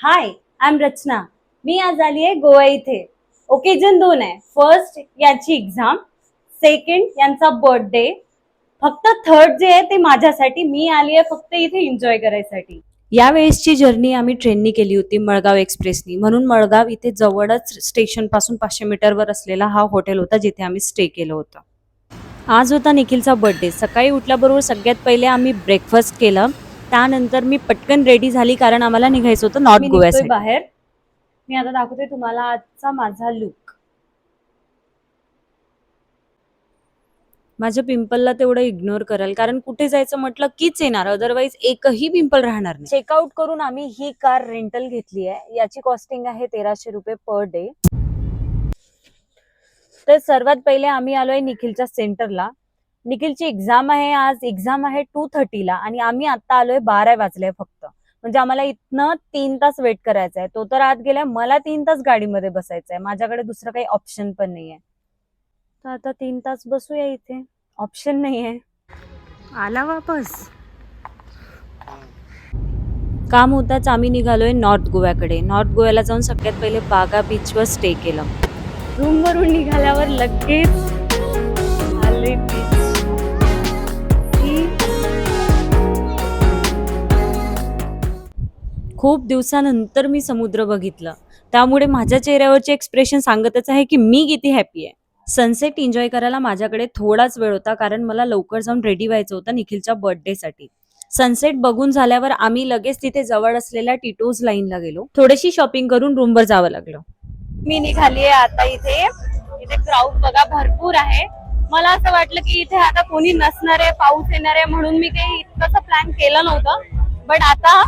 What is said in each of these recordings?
High I am रचना मी आज आली आहे गोवा इथे. ओकेजन दोन आहे. फर्स्ट याची एक्झाम सेकंड यांचा बर्थडे फक्त थर्ड जे आहे ते माझ्यासाठी. मी आली आहे फक्त इथे एन्जॉय करायसाठी. या वेळेसची जर्नी आम्ही ट्रेननी केली होती मळगाव एक्सप्रेसनी म्हणून मळगाव इथे जवळच स्टेशनपासून पाचशे मीटरवर असलेला हा हॉटेल होता जिथे आम्ही स्टे केलं होतं. आज होता निखिलचा बर्थडे सकाळी उठल्याबरोबर सगळ्यात पहिले आम्ही ब्रेकफास्ट केलं. त्यानंतर मी पटकन रेडी झाली कारण आम्हाला निघायचं होतं नॉर्थ गोव्यासाठी बाहेर. मी आता दाखवते तुम्हाला आजचा माझा लुक माझ्या पिंपलला तेवढं इग्नोर कराल कारण कुठे जायचं म्हटलं कीच येणार अदरवाईज एकही पिंपल राहणार नाही. चेकआउट करून आम्ही ही कार रेंटल घेतली आहे. याची कॉस्टिंग आहे तेराशे रुपये पर डे तर सर्वात पहिले आम्ही आलोय निखिलच्या सेंटरला निखिलची एक्झाम आहे आज. एक्झाम आहे टू थर्टीला आणि आम्ही आता आलोय बारा वाजले फक्त. म्हणजे आम्हाला इथनं तीन तास वेट करायचा आहे तो तर आत गेलाय मला तीन तास गाडीमध्ये बसायचं आहे माझ्याकडे दुसरं काही ऑप्शन पण नाहीये. तर आता तीन तास बसूया इथे. ऑप्शन नाहीये. आला वापस. काम होताच आम्ही निघालोय नॉर्थ गोव्याकडे नॉर्थ गोव्याला जाऊन सगळ्यात पहिले बागा बीचवर स्टे केलं. रूमवरून निघाल्यावर लगेच आले खूप दिवसानंतर मी समुद्र बघितलं. त्यामुळे माझ्या चेहऱ्यावरचे एक्सप्रेशन सांगतच आहे की मी किती हॅपी आहे. सनसेट एन्जॉय करायला माझ्याकडे थोडाच वेळ होता कारण मला लवकर जाऊन रेडी व्हायचं होतं निखिलच्या बर्थडेसाठी सनसेट बघून झाल्यावर आम्ही लगेच तिथे जवळ असलेल्या टिटोज लाईनला गेलो. थोडीशी शॉपिंग करून रूमवर जावं लागलं. मी निघाली आहे आता इथे. इथे क्राऊड बघा भरपूर आहे. मला असं वाटलं की इथे आता कोणी नसणार आहे पाऊस येणार आहे म्हणून मी काही इतकंसं प्लॅन केलं नव्हतं. बट आता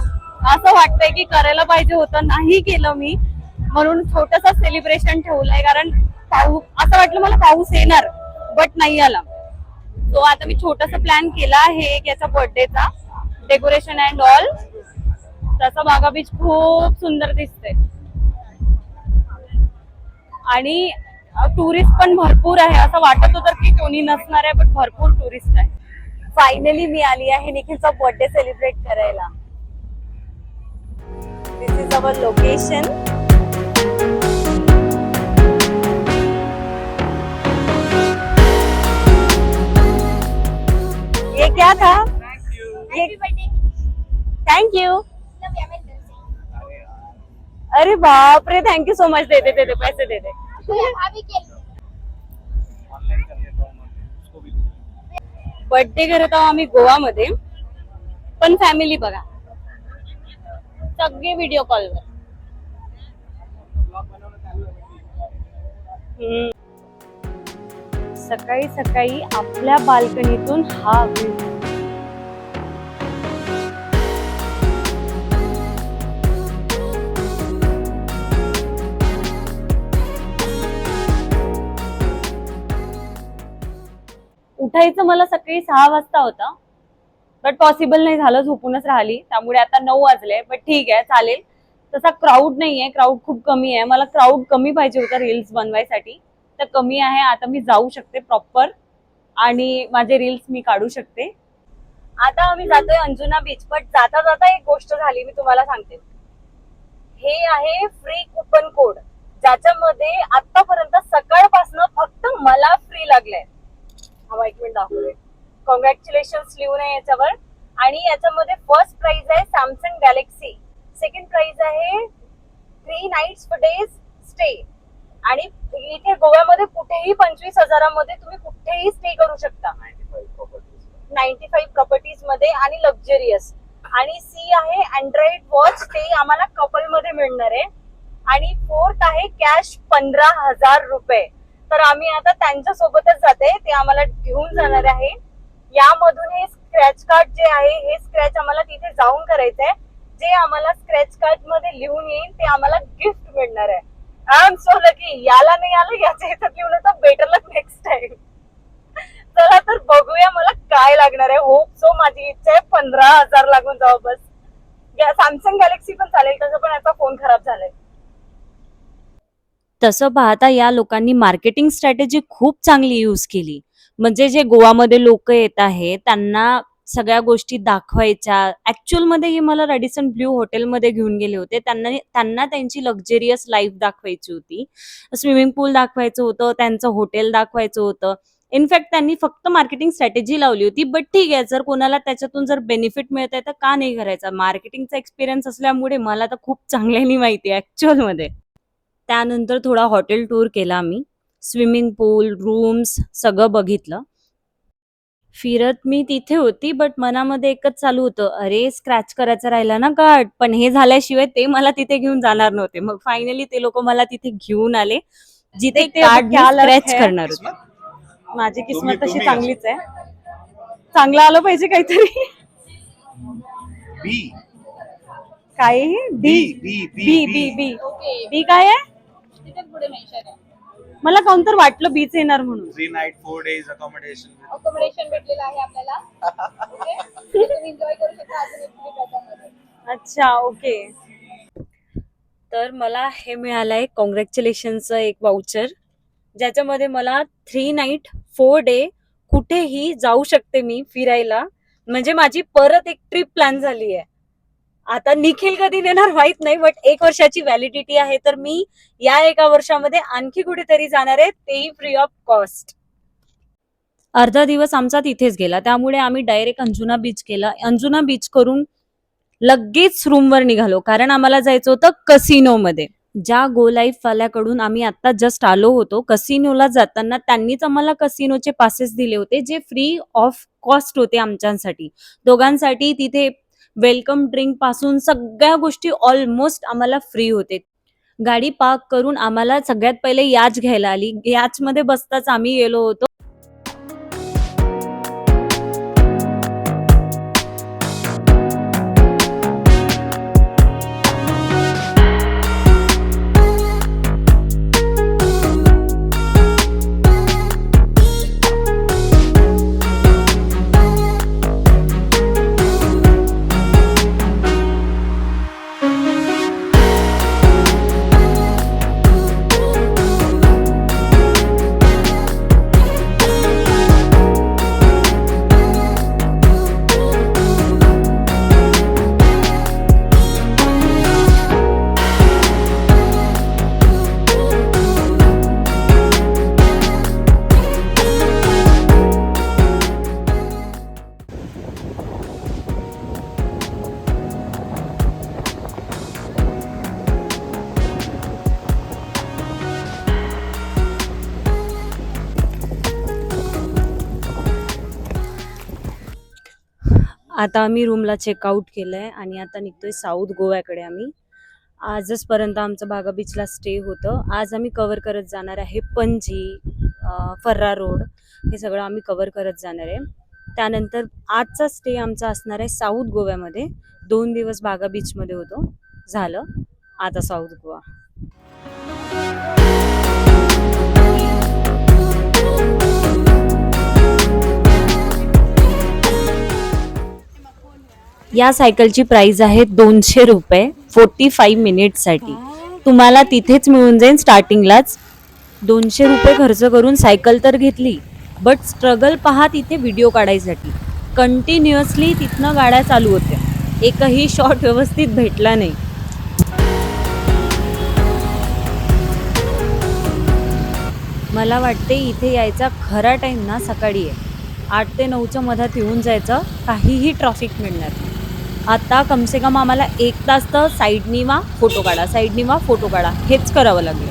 असं वाटतंय की करायला पाहिजे होतं नाही केलं मी. म्हणून छोटस सेलिब्रेशन ठेवलंय कारण पाऊस असं वाटलं मला पाऊस येणार बट नाही आला. तो आता मी छोटस प्लॅन केला आहे एक याचा बर्थडेचा डेकोरेशन अँड ऑल त्याचा बागा बीच खूप सुंदर दिसते आणि टुरिस्ट पण भरपूर आहे असं वाटत होतं की कोणी नसणार आहे पण भरपूर टुरिस्ट आहे. फायनली मी आली आहे निखिलचा बर्थडे सेलिब्रेट करायला. दिस इज अवर लोकेशन ये क्या था? ये थैंक यू अरे बाप रे थैंक यू सो मच दे दे दे दे पैसे दे दे. बर्थडे करत आहोत आम्ही गोवामध्ये. पण फॅमिली बघा. सगळे व्हिडिओ कॉलवर सकाळी सकाळी आपल्या बाल्कनीतून हा व्ह्यू उठायचं मला सकाळी सहा वाजता होतं. बट पॉसिबल नाही झालं झोपूनच राहिली. त्यामुळे आता नऊ वाजले बट ठीक आहे चालेल. तसा क्राऊड नाही आहे क्राऊड खूप कमी आहे. मला क्राऊड कमी पाहिजे होता रील्स बनवायसाठी. तर कमी आहे आता मी जाऊ शकते प्रॉपर आणि माझे रील्स मी काढू शकते. आता आम्ही जातोय अंजुना बीच बट जाता जाता एक गोष्ट झाली मी तुम्हाला सांगते. हे आहे फ्री कुपन कोड ज्याच्यामध्ये आतापर्यंत सकाळपासून फक्त मला फ्री लागलाय. हा एक मिनिट दाखवूया कॉंग्रॅच्युलेशन लिहून आहे याच्यावर. आणि याच्यामध्ये फर्स्ट प्राइज आहे सॅमसंग गॅलेक्सी सेकंड प्राइज आहे थ्री नाईट्स डेज स्टे आणि इथे गोव्यामध्ये कुठेही पंचवीस हजारामध्ये तुम्ही कुठेही स्टे करू शकता. नाईन्टी फाईव्ह प्रॉपर्टीजमध्ये आणि लक्झरियस आणि सी आहे अँड्रॉइड वॉच ते आम्हाला कपलमध्ये मिळणार आहे. आणि फोर्थ आहे कॅश पंधरा हजार रुपये. तर आम्ही आता त्यांच्या सोबतच जाते. ते आम्हाला घेऊन जाणार आहे. यामधून हे स्क्रॅच कार्ड जे आहे हे स्क्रॅच आम्हाला तिथे जाऊन करायचंय. जे आम्हाला स्क्रॅच कार्डमध्ये लिहून येईल ते आम्हाला गिफ्ट मिळणार आहे. आय एम सो लकी याला नाही आलं याच्या ह्याच्यात लिहून तर बेटर लक नेक्स्ट टाइम चला तर बघूया मला काय लागणार आहे. होप सो माझी इच्छा आहे पंधरा हजार लागून जावं बस. सॅमसंग गॅलेक्सी पण चालेल तसं पण याचा फोन खराब झालाय. तसं पाहता या लोकांनी मार्केटिंग स्ट्रॅटेजी खूप चांगली यूज केली. म्हणजे जे गोवामध्ये लोक येत आहेत त्यांना सगळ्या गोष्टी दाखवायच्या. ऍक्च्युअलमध्ये हे मला रेडिसन ब्ल्यू हॉटेलमध्ये घेऊन गेले होते. त्यांना त्यांना त्यांची लक्झरियस लाईफ दाखवायची होती. स्विमिंग पूल दाखवायचं होतं त्यांचं हॉटेल दाखवायचं होतं. इनफॅक्ट त्यांनी फक्त मार्केटिंग स्ट्रॅटेजी लावली होती. बट ठीक आहे जर कोणाला त्याच्यातून जर बेनिफिट मिळत आहे तर का नाही करायचा? मार्केटिंगचा एक्सपिरियन्स असल्यामुळे मला तर खूप चांगल्याने माहिती आहे ऍक्च्युअलमध्ये. त्यानंतर थोडा हॉटेल टूर केला आम्ही. स्विमिंग पूल रूम्स सगळं बघितलं. फिरत मी तिथे होती बट मनामध्ये एकच चालू होतं अरे स्क्रॅच करायचं राहिला ना कार्ड पण हे झाल्याशिवाय ते मला तिथे घेऊन जाणार नव्हते. मग फायनली ते लोक मला तिथे घेऊन आले जिथे स्क्रॅच. करणार होते? माझी किस्मत तशी चांगलीच आहे. चांगलं आलं पाहिजे काहीतरी. बी काय? बी डी बी बी बी बी काय आहे. आहे मला काउंटर वाटलं बीच येणार म्हणून. Three night four days accommodation accommodation भेटलेलं आहे आपल्याला. ओके तुम्ही एन्जॉय करू शकता अजून एक ट्रिप याच्यामध्ये. अच्छा ओके तर मला हे मिळालंय कॉंग्रॅच्युलेशनचं एक वाउचर ज्याच्यामध्ये मला थ्री नाईट फोर डे कुठेही जाऊ शकते मी फिरायला. म्हणजे माझी परत एक ट्रिप प्लॅन झाली आहे आता निखिल कधी देणार माहीत नाही बट एक वर्षाची व्हॅलिडिटी आहे. तर मी या एका वर्षामध्ये आणखी कुठेतरी जाणार आहे तेही फ्री ऑफ कॉस्ट अर्धा दिवस आमचा तिथेच गेला. त्यामुळे आम्ही डायरेक्ट अंजुना बीच केला. अंजुना बीच करून लगेच रूमवर निघालो. कारण आम्हाला जायचं होतं कसिनोमध्ये ज्या गो लाईफ वाल्याकडून आम्ही आता जस्ट आलो होतो कसिनोला जाताना त्यांनीच आम्हाला कसिनोचे पासेस दिले होते जे फ्री ऑफ कॉस्ट होते आमच्यासाठी. दोघांसाठी तिथे वेलकम ड्रिंकपासून सगळ्या गोष्टी ऑलमोस्ट आम्हाला फ्री होते. गाडी पार्क करून आम्हाला सगळ्यात पहिले याच घ्यायला आली. याच मध्ये बसताच आम्ही गेलो होतो. आता आम्ही रूमला चेकआउट केलं आहे आणि आता निघतोय साऊथ गोव्याकडे आम्ही. आजचपर्यंत आमचं बागा बीचला स्टे होतं. आज आम्ही कवर करत जाणार आहे पणजी फर्रा रोड हे सगळं आम्ही कवर करत जाणार आहे. त्यानंतर आजचा स्टे आमचा असणार आहे साऊथ गोव्यामध्ये. दोन दिवस बागा बीचमध्ये होतो. झालं. आता साऊथ गोवा. या सायकलची प्राइस आहे दोनशे रुपये फोर्टी फाईव्ह मिनिटसाठी तुम्हाला तिथेच मिळून जाईल स्टार्टिंगलाच दोनशे रुपये खर्च करून सायकल तर घेतली बट स्ट्रगल पहा तिथे व्हिडिओ काढायसाठी. कंटिन्युअसली तिथनं गाड्या चालू होत्या. एकही शॉट व्यवस्थित भेटला नाही. मला वाटते इथे यायचा खरा टाईम ना सकाळी आहे. आठ ते नऊच्या मधात येऊन जायचं काहीही ट्रॉफिक मिळणार नाही. आता कमसे कम आम्हाला एक तास तर साईडनी वा फोटो काढा साईडनी वा फोटो काढा हेच करावं लागलं.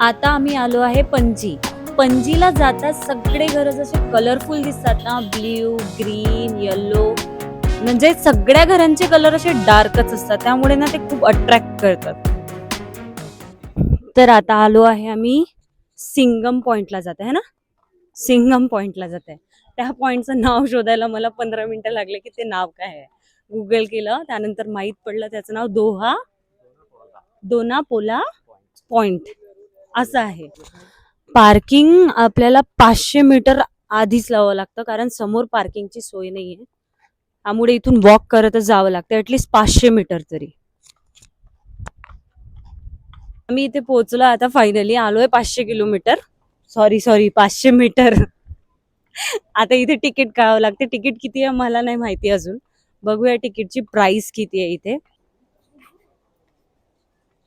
आता आम्ही आलो आहे पणजी. पणजीला जाता सगळे घर जसे कलरफुल दिसतात ना ब्ल्यू ग्रीन येल्लो म्हणजे सगळ्या घरांचे कलर असे डार्कच असतात त्यामुळे ना ते खूप अट्रॅक्ट करतात. तर आता आलो आहे आम्ही सिंगम पॉइंटला जात आहे ना? सिंगम पॉइंटला जात. आहे त्या पॉईंटचं नाव शोधायला मला पंधरा मिनटं लागले की ते नाव काय आहे. गुगल केलं त्यानंतर माहीत पडलं त्याचं नाव दोहा दोनापोला पॉइंट असं आहे. पार्किंग आपल्याला पाचशे मीटर आधीच लावावं लागतं कारण समोर पार्किंगची सोय नाही आहे त्यामुळे इथून वॉक करतच जावं लागतं ॲटलिस्ट पाचशे मीटर तरी. आम्ही इथे पोहोचलो आता फायनली आलोय पाचशे किलोमीटर सॉरी सॉरी पाचशे मीटर आता इथे तिकीट काढावं लागते. तिकीट किती आहे मला नाही माहिती अजून. बघूया तिकीटची प्राइस किती आहे इथे.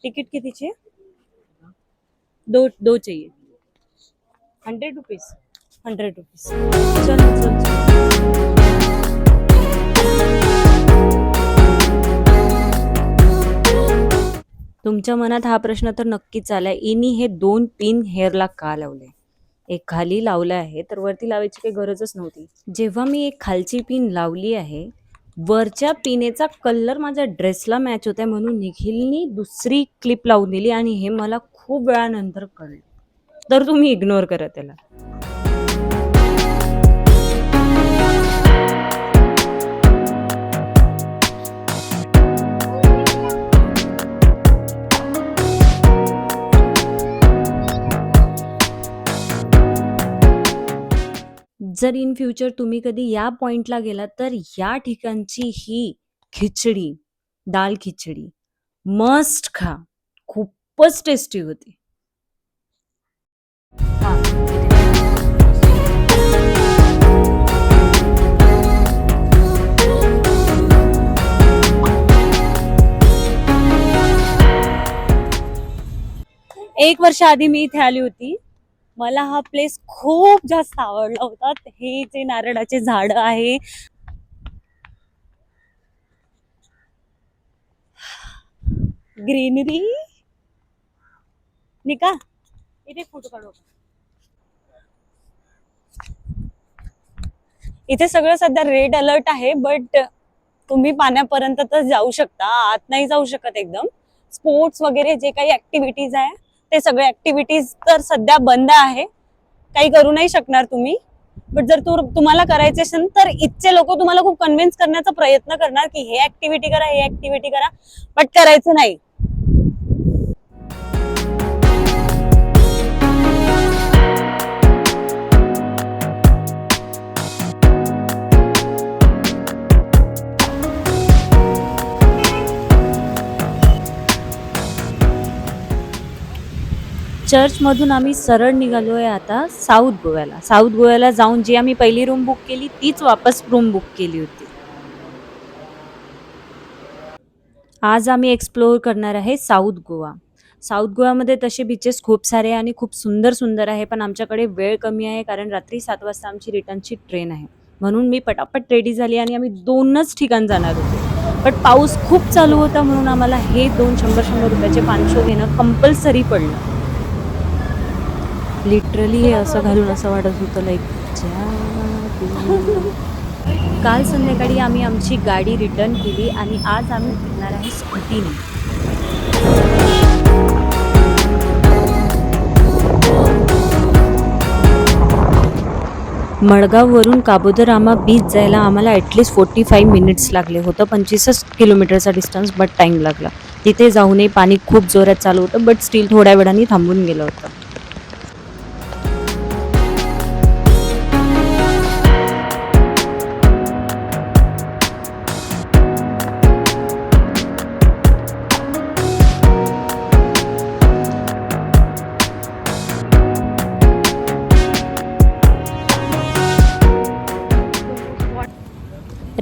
तिकीट कितीची आहे? दो दो चाहिए हंड्रेड रुपीज हंड्रेड रुपीज चल चल चल. तुमच्या मनात हा प्रश्न तर नक्कीच आलाय. इनी हे दोन पिन हेअरला का लावले एक खाली लावलं आहे तर वरती लावायची काही गरजच नव्हती. जेव्हा मी एक खालची पिन लावली आहे वरच्या पिनेचा कलर माझ्या ड्रेसला मॅच होता म्हणून निखिलनी दुसरी क्लिप लावून दिली आणि हे मला खूप वेळानंतर कळलं. तर तुम्ही इग्नोर करा त्याला. जर इन फ्युचर तुम्ही कधी या पॉइंटला गेलात तर या ठिकाणची ही खिचडी दाल खिचडी मस्ट खा. खूपच टेस्टी होती. एक वर्ष आधी मी इथे आली होती. मला हा प्लेस खूप जास्त आवडला होता. हे जे नारळाचे झाड आहे. ग्रीनरी निका इथे फोटो काढू इथे सगळं सध्या रेड अलर्ट आहे बट तुम्ही पाण्यापर्यंत तर जाऊ शकता. आत नाही जाऊ शकत एकदम. स्पोर्ट्स वगैरे जे काही ऍक्टिव्हिटीज आहे ते सगळे ऍक्टिव्हिटीज तर सध्या बंद आहे. काही करू नाही शकणार तुम्ही. बट जर तू तुम्हाला करायचे असेल तर इथचे लोक तुम्हाला खूप कन्व्हिन्स करण्याचा प्रयत्न करणार की हे ऍक्टिव्हिटी करा हे ऍक्टिव्हिटी करा. बट करायचं नाही. चर्चमधून आम्ही सरळ निघालो आहे आता साऊथ गोव्याला. साऊथ गोव्याला जाऊन जी आम्ही पहिली रूम बुक केली तीच वापस रूम बुक केली होती. आज आम्ही एक्सप्लोअर करणार आहे साऊथ गोवा. साऊथ गोव्यामध्ये तसे बीचेस खूप सारे आणि खूप सुंदर सुंदर आहे पण आमच्याकडे वेळ कमी आहे कारण रात्री सात वाजता आमची रिटर्नची ट्रेन आहे. म्हणून मी पटापट रेडी झाली आणि आम्ही दोनच ठिकाण जाणार होतो. बट पाऊस खूप चालू होता म्हणून आम्हाला हे दोन शंभर शंभर रुपयाचे पानशो घेणं कंपल्सरी पडलं. लिटरली हे असं घालून असं वाटत होतं लाईक काल संध्याकाळी आम्ही आमची गाडी रिटर्न केली आणि आज आम्ही फिरणार आहे स्कूटीने. मडगाववरून काबोदरामा बीच जायला आम्हाला ॲटलिस्ट फोर्टी फाईव्ह मिनिट्स लागले होतं. पंचवीसच किलोमीटरचा डिस्टन्स बट टाईम लागला. तिथे जाऊनही पाणी खूप जोरात चालू होतं बट स्टील थोड्या वेळाने थांबून गेलं होतं.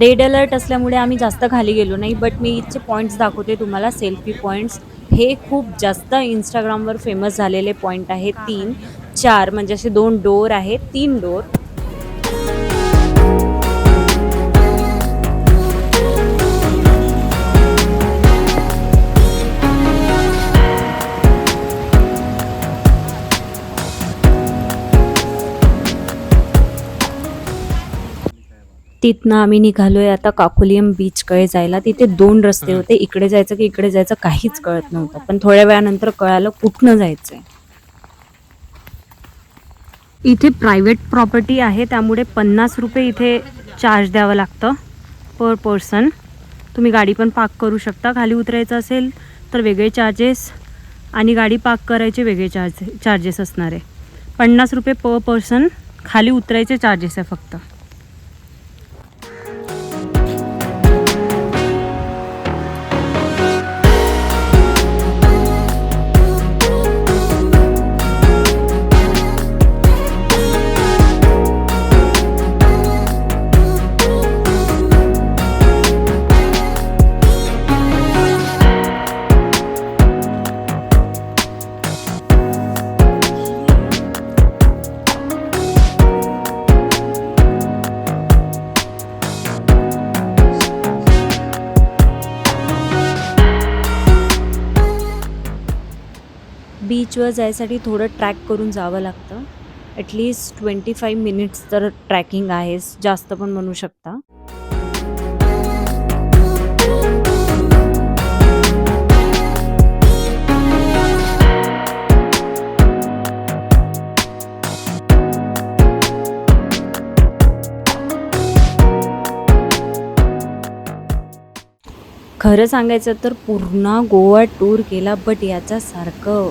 रेड अलर्ट असल्यामुळे आम्ही जास्त खाली गेलो नाही बट मी इथचे पॉईंट्स दाखवते तुम्हाला सेल्फी पॉईंट्स हे खूप जास्त इंस्टाग्रामवर फेमस झालेले पॉईंट आहेत. तीन चार म्हणजे असे दोन डोर आहेत. तीन डोर तिथनं आम्ही निघालोय आता काकुलियम बीचकडे जायला. तिथे दोन रस्ते होते. इकडे जायचं की इकडे जायचं काहीच कळत नव्हतं. पण थोड्या वेळानंतर कळालं कुठनं जायचंय. इथे प्रायव्हेट प्रॉपर्टी आहे. त्यामुळे पन्नास रुपये इथे चार्ज द्यावं लागतं पर पर्सन तुम्ही गाडी पण पार्क करू शकता. खाली उतरायचं असेल तर वेगळे चार्जेस आणि गाडी पार्क करायचे वेगळे चार्ज चार्जेस असणार. आहे पन्नास रुपये पर पर्सन खाली उतरायचे चार्जेस आहे फक्त. जायसाठी थोडं ट्रॅक करून जावं लागतं. At least twenty five minutes तर ट्रॅकिंग आहेच जास्त पण म्हणू शकता. खरं सांगायचं तर पूर्ण गोवा टूर केला बट याच्यासारखं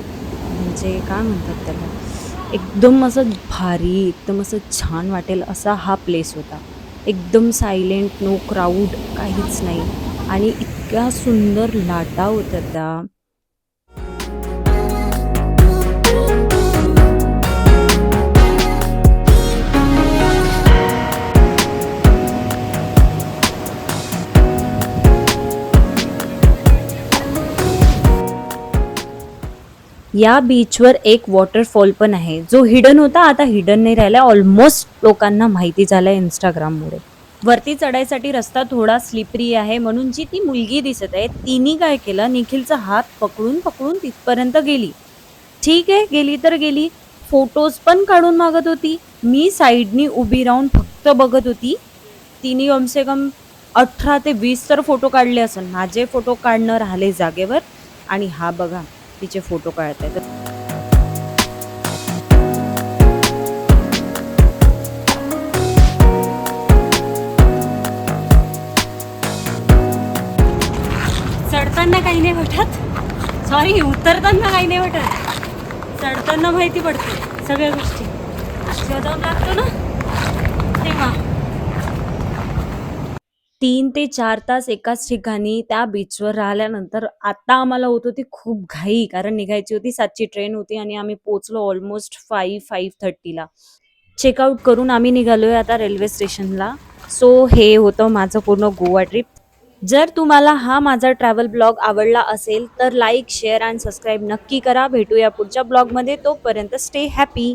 म्हणजे काय म्हणतात त्याला? एकदम असं भारी एकदम असं छान वाटेल असा हा प्लेस होता. एकदम सायलेंट नो क्राऊड काहीच नाही. आणि इतक्या सुंदर लाटा होत्या त्या. या बीचवर एक वॉटरफॉल पण आहे. जो हिडन होता आता हिडन नाही राहिला. ऑलमोस्ट लोकांना माहिती झालं इंस्टाग्राममुळे वरती चढायसाठी रस्ता थोडा स्लिपरी आहे म्हणून जी ती मुलगी दिसत आहे तिने काय केलं? निखिलचा हात पकडून पकडून तिथपर्यंत गेली. ठीक आहे गेली तर गेली. फोटोज पण काढून मागत होती. मी साईडनी उभी राहून फक्त बघत होती. तिने कमसे कम अठरा ते वीस तर फोटो काढले असेल माझे फोटो काढणं राहिले जागेवर. आणि हा बघा तिचे फोटो काढत आहेत चढताना काही नाही वाटत. सॉरी उतरताना काही नाही वाटत. चढताना माहिती पडते सगळ्या गोष्टी. शोधावं लागतो ना? तेव्हा. तीन ते चार तास एकाच ठिकाणी त्या बीचवर राहिल्यानंतर आता आम्हाला होत होती खूप घाई कारण निघायची होती सातची ट्रेन होती आणि आम्ही पोचलो ऑलमोस्ट फाईव्ह फाईव्ह थर्टीला चेकआउट करून आम्ही निघालोय आता रेल्वे स्टेशनला सो हे होतं माझं पूर्ण गोवा ट्रिप जर तुम्हाला हा माझा ट्रॅव्हल ब्लॉग आवडला असेल तर लाईक शेअर अँड सबस्क्राईब नक्की करा. भेटूया पुढच्या ब्लॉगमध्ये तोपर्यंत स्टे हॅपी